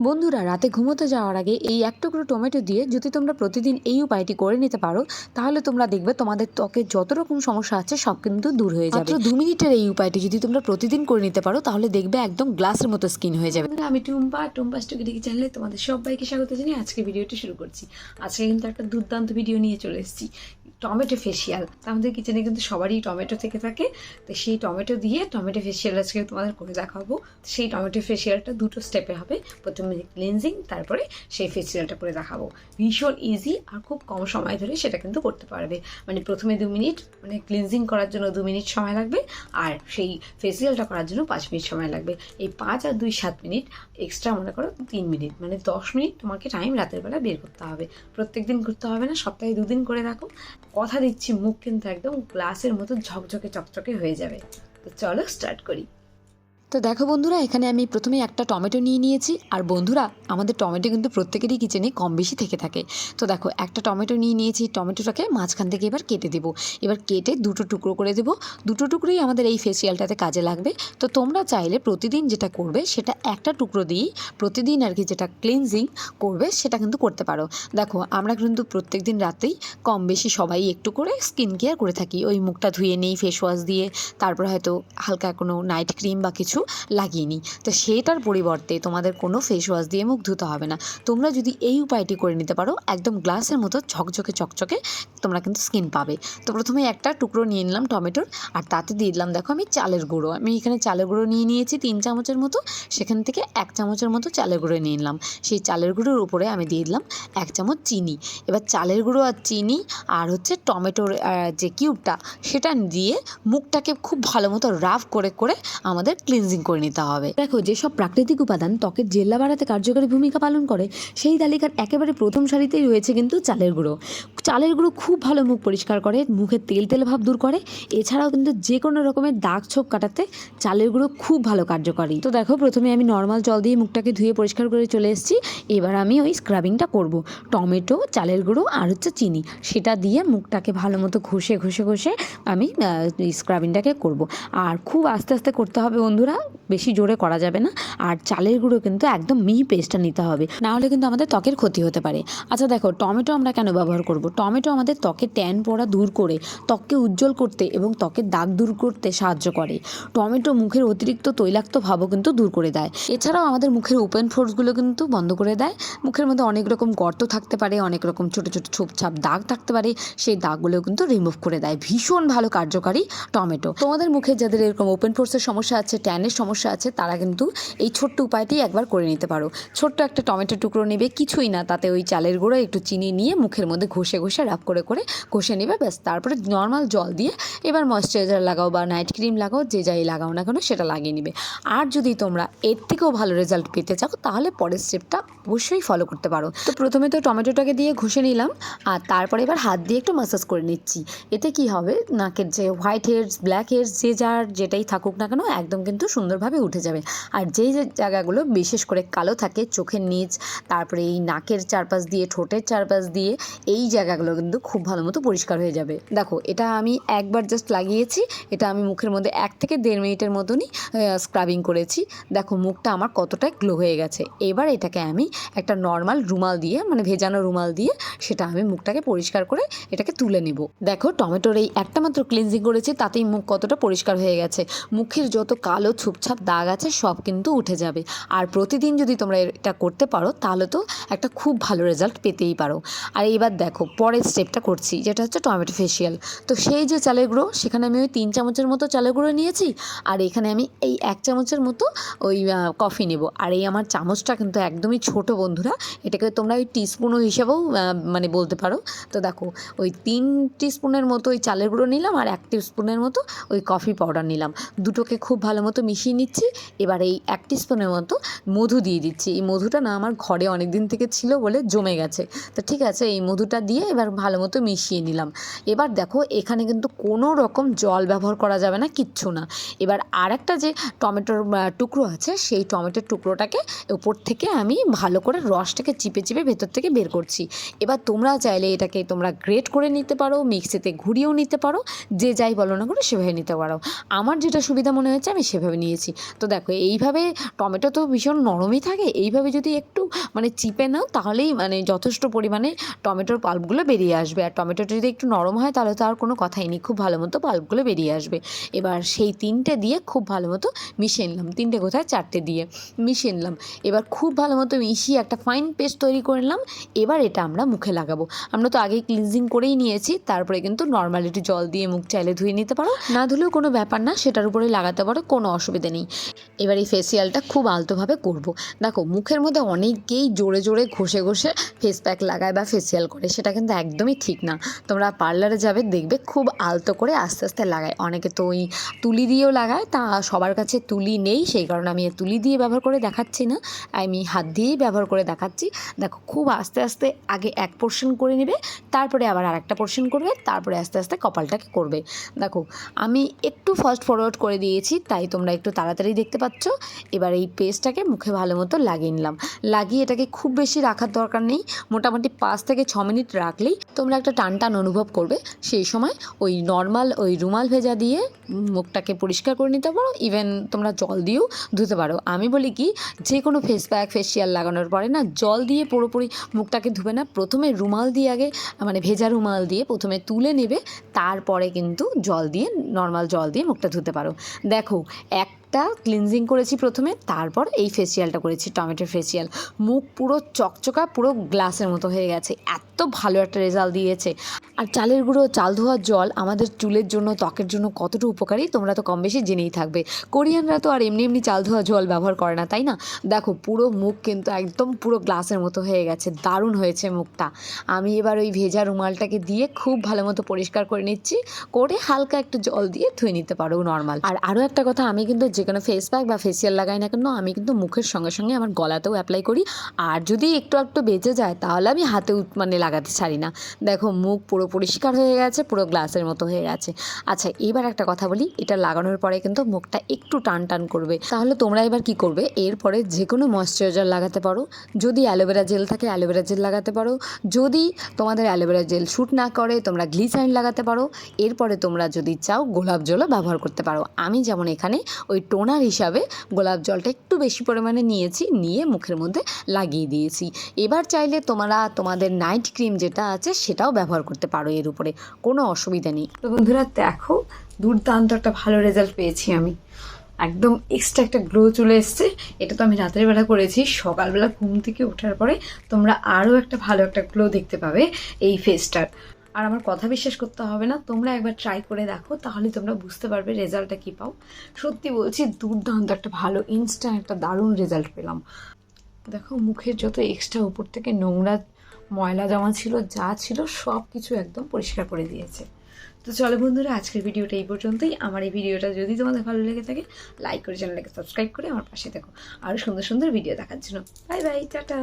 বন্ধুরা রাতে ঘুমোতে যাওয়ার আগে এই এক টুকরো টমেটো দিয়ে যদি তোমরা প্রতিদিন এই উপায়টি করে নিতে পারো তাহলে তোমরা দেখবে তোমাদের ত্বকে যত রকম সমস্যা আছে সব কিন্তু দূর হয়ে যাবে। দু মিনিটের এই উপায়টি যদি তোমরা প্রতিদিন করে নিতে পারো তাহলে দেখবে একদম গ্লাসের মতো স্কিন হয়ে যাবে। আমি টুম্পা টুম্পা স্টুকিডিকি চ্যানেলে তোমাদের সবাইকে স্বাগত জানিয়ে আজকে ভিডিওটি শুরু করছি। আজকে কিন্তু একটা দুর্দান্ত ভিডিও নিয়ে চলে এসেছি টমেটো ফেসিয়াল আমাদের কিচেনে কিন্তু সবারই টমেটো থেকে থাকে তো সেই টমেটো দিয়ে টমেটো ফেসিয়াল আজকে তোমাদের করে দেখাবো। সেই টমেটো ফেসিয়ালটা দুটো স্টেপে হবে। প্রথমে ক্লিনজিং, তারপরে সেই ফেসিয়ালটা করে দেখাবো। ভীষণ ইজি আর খুব কম সময় ধরে সেটা কিন্তু করতে পারবে। মানে প্রথমে দু মিনিট মানে ক্লিনজিং করার জন্য দু মিনিট সময় লাগবে আর সেই ফেসিয়ালটা করার জন্য পাঁচ মিনিট সময় লাগবে। এই পাঁচ আর দুই সাত মিনিট এক্সট্রা মনে করো তিন মিনিট মানে দশ মিনিট তোমাকে টাইম রাতের বেলা বের করতে হবে। প্রত্যেক দিন করতে হবে না, সপ্তাহে দুদিন করে রাখো কথা দিচ্ছি, মুখ কিন্তু একদম গ্লাসের মতো ঝকঝকে চকচকে হয়ে যাবে। তো চলো স্টার্ট করি। তো দেখো বন্ধুরা, এখানে আমি প্রথমে একটা টমেটো নিয়ে নিয়েছি। আর বন্ধুরা, আমাদের টমেটো কিন্তু প্রত্যেকেরই কিচেনে কম বেশি থেকে থাকে। তো দেখো, একটা টমেটো নিয়ে নিয়েছি, টমেটোটাকে মাঝখান থেকে এবার কেটে দেবো। এবার কেটে দুটো টুকরো করে দেবো। দুটো টুকরোই আমাদের এই ফেসিয়ালটাতে কাজে লাগবে। তো তোমরা চাইলে প্রতিদিন যেটা করবে, সেটা একটা টুকরো দিয়েই প্রতিদিন আর কি যেটা ক্লিনজিং করবে, সেটা কিন্তু করতে পারো। দেখো, আমরা কিন্তু প্রত্যেক দিন রাতেই কম বেশি সবাই একটু করে স্কিন কেয়ার করে থাকি। ওই মুখটা ধুয়ে নেই ফেস ওয়াশ দিয়ে। তারপর হয়তো হালকা কোনো নাইট ক্রিম বা কিছু লাগিয়ে নিই। তো সেটার পরিবর্তে তোমাদের কোনো ফেস ওয়াশ দিয়ে মুখ ধুতে হবে না। তোমরা যদি এই উপায়টি করে নিতে পারো, একদম গ্লাসের মতো ঝকঝকে চকচকে তোমরা কিন্তু স্কিন পাবে। তো প্রথমে একটা টুকরো নিয়ে নিলাম টমেটোর, আর তাতে দিয়ে দিলাম, দেখো আমি চালের গুঁড়ো। আমি এখানে চালের গুঁড়ো নিয়ে নিয়েছি তিন চামচের মতো, সেখান থেকে এক চামচের মতো চালের গুঁড়ো নিয়ে নিলাম। সেই চালের গুঁড়োর উপরে আমি দিয়ে দিলাম এক চামচ চিনি। এবার চালের গুঁড়ো আর চিনি আর হচ্ছে টমেটোর যে কিউবটা সেটা দিয়ে মুখটাকে খুব ভালো মতো রাফ করে করে আমাদের ক্লিনজিং করে নিতে হবে। দেখো, যেসব প্রাকৃতিক উপাদান ত্বকের জেল্লা বাড়াতে কার্যকরী ভূমিকা পালন করে, সেই তালিকার একেবারে প্রথম সারিতেই রয়েছে কিন্তু চালের গুঁড়ো। চালের গুঁড়ো খুব ভালো মুখ পরিষ্কার করে, মুখে তেল তেল ভাব দূর করে। এছাড়াও কিন্তু যে কোনো রকমের দাগ ছোপ কাটাতে চালের গুঁড়ো খুব ভালো কার্যকরী। তো দেখো, প্রথমে আমি নর্মাল জল দিয়ে মুখটাকে ধুয়ে পরিষ্কার করে চলে এসেছি। এবার আমি ওই স্ক্রাবিংটা করব। টমেটো, চালের গুঁড়ো আর হচ্ছে চিনি। সেটা দিয়ে মুখটাকে ভালো মতো ঘষে ঘষে ঘষে আমি স্ক্রাবিংটাকে করব। আর খুব আস্তে আস্তে করতে হবে বন্ধুরা বেশি জোরে করা যাবে না। আর চালের গুঁড়ো কিন্তু একদম মিহি পেস্টটা নিতে হবে। না হলে কিন্তু আমাদের ত্বকের ক্ষতি হতে পারে। আচ্ছা দেখো, টমেটো আমরা কেন ব্যবহার করব? টমেটো আমাদের ত্বকের ট্যান পড়া দূর করে ত্বককে উজ্জ্বল করতে এবং ত্বকের দাগ দূর করতে সাহায্য করে। টমেটো মুখের অতিরিক্ত তৈলাক্ত ভাবও কিন্তু দূর করে দেয়। এছাড়াও আমাদের মুখের ওপেন ফোর্সগুলো কিন্তু বন্ধ করে দেয়। মুখের মধ্যে অনেক রকম গর্ত থাকতে পারে, অনেক রকম ছোট ছোট ছোপছাপ দাগ থাকতে পারে, সেই দাগগুলো কিন্তু রিমুভ করে দেয়। ভীষণ ভালো কার্যকারী টমেটো। তোমাদের মুখে যাদের এরকম ওপেন ফোর্সের সমস্যা আছে ট্যানের সমস্যা আছে, তারা কিন্তু এই ছোট্ট উপায়টি একবার করে নিতে পারো। ছোট্ট একটা টমেটো টুকরো নেবে, কিছুই না, তাতে ওই চালের গুঁড়ো একটু চিনি নিয়ে মুখের মধ্যে ঘষে ঘষে রাফ করে করে ঘষে নেবে, ব্যাস। তারপরে নর্মাল জল দিয়ে এবার ময়শ্চারাইজার লাগাও বা নাইট ক্রিম লাগাও, যে যাই লাগাও না কেন সেটা লাগিয়ে নেবে। আর যদি তোমরা এর থেকেও ভালো রেজাল্ট পেতে চাও, তাহলে পরের স্টেপটা অবশ্যই ফলো করতে পারো। তো প্রথমে তো টমেটোটাকে দিয়ে ঘষে নিলাম, আর তারপরে এবার হাত দিয়ে একটু মাসাজ করে নিচ্ছি। এতে কি হবে? নাকের যে হোয়াইট হেয়ার্স ব্ল্যাক হেয়ার্স যে যার যেটাই থাকুক না কেন, একদম কিন্তু সুন্দরভাবে উঠে যাবে। আর যেই যে জায়গাগুলো বিশেষ করে কালো থাকে চোখের নিচ, তারপরে এই নাকের চারপাশ দিয়ে, ঠোঁটের চারপাশ দিয়ে, এই জায়গাগুলো কিন্তু খুব ভালো মতো পরিষ্কার হয়ে যাবে। দেখো, এটা আমি একবার জাস্ট লাগিয়েছি, এটা আমি মুখের মধ্যে এক থেকে দেড় মিনিটের মতনই স্ক্রাবিং করেছি। দেখো, মুখটা আমার কতটা গ্লো হয়ে গেছে। এবার এটাকে আমি একটা নর্মাল রুমাল দিয়ে মানে ভেজানো রুমাল দিয়ে, সেটা আমি মুখটাকে পরিষ্কার করে এটাকে তুলে নেব। দেখো, টমেটোর এই একটা মাত্র ক্লিনজিং করেছি, তাতেই মুখ কতটা পরিষ্কার হয়ে গেছে। মুখের যত কালো ছুপছাপ দাগ আছে, সব কিন্তু উঠে যাবে। আর প্রতিদিন যদি তোমরা এটা করতে পারো, তাহলে তো একটা খুব ভালো রেজাল্ট পেতেই পারো। আর এবার দেখো, পরের স্টেপটা করছি, যেটা হচ্ছে টমেটো ফেসিয়াল তো সেই যে চালের গুঁড়ো, সেখানে আমি ওই তিন চামচের মতো চালের গুঁড়ো নিয়েছি, আর এখানে আমি এই এক চামচের মতো ওই কফি নেব। আর এই আমার চামচটা কিন্তু একদমই ছোট বন্ধুরা, এটাকে তোমরা ওই টিস্পুনও হিসাবেও মানে বলতে পারো। তো দেখো, ওই তিন টিস্পুনের মতো ওই চালের গুঁড়ো নিলাম, আর এক টিস্পুনের মতো ওই কফি পাউডার নিলাম। দুটোকে খুব ভালো মতো মিশিয়ে নিচ্ছি এবার এই এক টিস্পুনের মতো মধু দিয়ে দিচ্ছি। এই মধুটা না আমার ঘরে অনেক দিন থেকে ছিল বলে জমে গেছে। তো ঠিক আছে, এই মধুটা দিয়ে এবার ভালো মতো মিশিয়ে নিলাম। এবার দেখো, এখানে কিন্তু কোনো রকম জল ব্যবহার করা যাবে না, কিচ্ছু না। এবার আর একটা যে টমেটোর টুকরো আছে, সেই টমেটোর টুকরোটাকে উপর থেকে আমি ভালো করে রসটাকে চিপে চিপে ভেতর থেকে বের করছি। এবার তোমরা চাইলে এটাকে তোমরা গ্রেট করে নিতে পারো মিক্সিতে ঘুরিয়েও নিতে পারো, যে যাই বলো না করে সেভাবে নিতে পারো। আমার যেটা সুবিধা মনে হয়েছে আমি সেভাবে নিয়েছি। দিয়েছি তো দেখো, এইভাবে টমেটো তো ভীষণ নরমই থাকে, এইভাবে যদি একটু মানে চিপে নাও, তাহলেই মানে যথেষ্ট পরিমাণে টমেটোর পাল্পগুলো বেরিয়ে আসবে। আর টমেটোটা যদি একটু নরম হয়, তাহলে তো আর কোনো কথাই নেই, খুব ভালো মতো পাল্পগুলো বেরিয়ে আসবে। এবার সেই তিনটে দিয়ে খুব ভালো মতো মিশিয়ে নিলাম, তিনটে কোথায়? চারটে দিয়ে মিশিয়ে নিলাম। এবার খুব ভালো মতো মিশিয়ে একটা ফাইন পেস্ট তৈরি করে নিলাম। এবার এটা আমরা মুখে লাগাবো। আমরা তো আগেই ক্লিনজিং করেই নিয়েছি, তারপরে কিন্তু নর্মাল একটু জল দিয়ে মুখ চাইলে ধুয়ে নিতে পারো। না ধুলেও কোনো ব্যাপার না, সেটার উপরে লাগাতে পারো, কোনো অসুবিধা নেই। এবার এই ফেসিয়ালটা খুব আলতোভাবে করব। দেখো, মুখের মধ্যে অনেকেই জোরে জোরে ঘষে ঘষে ফেস প্যাক লাগায় বা ফেসিয়াল করে, সেটা কিন্তু একদমই ঠিক না। তোমরা পার্লারে যাবে, দেখবে খুব আলতো করে আস্তে আস্তে লাগায়। অনেকে তো ওই তুলি দিয়েও লাগায়, তা সবার কাছে তুলি নেই, সেই কারণে আমি তুলি দিয়ে ব্যবহার করে দেখাচ্ছি না। আমি হাত দিয়েই ব্যবহার করে দেখাচ্ছি। দেখো, খুব আস্তে আস্তে আগে এক পোর্শন করে নেবে, তারপরে আবার আরেকটা পোর্শন করবে, তারপরে আস্তে আস্তে কপালটাকে করবে। দেখো, আমি একটু ফাস্ট ফরওয়ার্ড করে দিয়েছি, তাই তোমরা একটু তাড়াতাড়ি দেখতে পাচ্ছ? এবার এই পেস্টটাকে মুখে ভালো মতো লাগিয়ে নিলাম। লাগিয়ে এটাকে খুব বেশি রাখার দরকার নেই। মোটামুটি পাঁচ থেকে ছ মিনিট রাখলেই তোমরা একটা টান টান অনুভব করবে। সেই সময় ওই নর্মাল, ওই রুমাল ভেজা দিয়ে মুখটাকে পরিষ্কার করে নিতে পারো। ইভেন তোমরা জল দিয়েও ধুতে পারো। আমি বলি কি, যে কোনো ফেস প্যাক ফেসিয়াল লাগানোর পরে না, জল দিয়ে পুরোপুরি মুখটাকে ধুবে না। প্রথমে রুমাল দিয়ে আগে মানে ভেজা রুমাল দিয়ে প্রথমে তুলে নেবে। তারপরে কিন্তু জল দিয়ে, নর্মাল জল দিয়ে মুখটা ধুতে পারো। দেখো একটা ক্লিনজিং করেছি প্রথমে, তারপর এই ফেসিয়ালটা করেছি টমেটো ফেসিয়াল মুখ পুরো চকচকা, পুরো গ্লাসের মতো হয়ে গেছে। এত ভালো একটা রেজাল্ট দিয়েছে। আর চালের গুঁড়ো, চাল ধোয়ার জল আমাদের চুলের জন্য, ত্বকের জন্য কতটা উপকারী, তোমরা তো কম বেশি জেনেই থাকবে। কোরিয়ানরা তো আর এমনি এমনি চাল ধোয়া জল ব্যবহার করে না, তাই না? দেখো, পুরো মুখ কিন্তু একদম পুরো গ্লাসের মতো হয়ে গেছে। দারুণ হয়েছে মুখটা। আমি এবার ওই ভেজা রুমালটাকে দিয়ে খুব ভালো মতো পরিষ্কার করে নিচ্ছি। করে হালকা একটু জল দিয়ে ধুয়ে নিতে পারো নর্মাল আর আরও একটা কথা, আমি কিন্তু যে কোনো ফেস প্যাক বা ফেসিয়াল লাগাই না কেন, আমি কিন্তু মুখের সঙ্গে সঙ্গে আমার গলাতেও অ্যাপ্লাই করি। আর যদি একটু একটু বেঁচে যায়, তাহলে আমি হাতেও মানে লাগাতে ছাড়ি না। দেখো, মুখ পুরো পরিষ্কার হয়ে গেছে, পুরো গ্লাসের মতো হয়ে গেছে। আচ্ছা এবার একটা কথা বলি, এটা লাগানোর পরে কিন্তু মুখটা একটু টান টান করবে। তাহলে তোমরা এবার কি করবে? এরপরে যে কোনো ময়শ্চারাইজার লাগাতে পারো। যদি অ্যালোভেরা জেল থাকে অ্যালোভেরা জেল লাগাতে পারো। যদি তোমাদের অ্যালোভেরা জেল শ্যুট না করে, তোমরা গ্লিসারিন লাগাতে পারো। এরপরে তোমরা যদি চাও, গোলাপ জলও ব্যবহার করতে পারো। আমি যেমন এখানে ওই টোনার হিসাবে গোলাপ জলটা একটু বেশি পরিমাণে নিয়েছি, নিয়ে মুখের মধ্যে লাগিয়ে দিয়েছি। এবার চাইলে তোমরা তোমাদের নাইট ক্রিম যেটা আছে সেটাও ব্যবহার করতে পারো এর উপরে, কোনো অসুবিধা নেই। তো বন্ধুরা দেখো, দুর্দান্ত একটা ভালো রেজাল্ট পেয়েছি আমি। একদম এক্সট্রা একটা গ্লো চলে এসছে। এটা তো আমি রাতের বেলা করেছি, সকালবেলা ঘুম থেকে ওঠার পরে তোমরা আরও একটা ভালো একটা গ্লো দেখতে পাবে এই ফেসটার আর আমার কথা বিশ্বাস করতে হবে না। তোমরা একবার ট্রাই করে দেখো, তাহলে তোমরা বুঝতে পারবে রেজাল্টটা কী পাও। সত্যি বলছি, দুর্দান্ত একটা ভালো ইনস্ট্যান্ট একটা দারুণ রেজাল্ট পেলাম। দেখো, মুখের যত এক্সট্রা উপর থেকে নোংরা ময়লা জমা ছিল, যা ছিল সব কিছু একদম পরিষ্কার করে দিয়েছে। তো চলো বন্ধুরা, আজকের ভিডিওটা এই পর্যন্তই। আমার এই ভিডিওটা যদি তোমাদের ভালো লেগে থাকে লাইক করে চ্যানেলটাকে সাবস্ক্রাইব করে আমার পাশে দেখো আরও সুন্দর সুন্দর ভিডিও দেখার জন্য। Bye bye tata!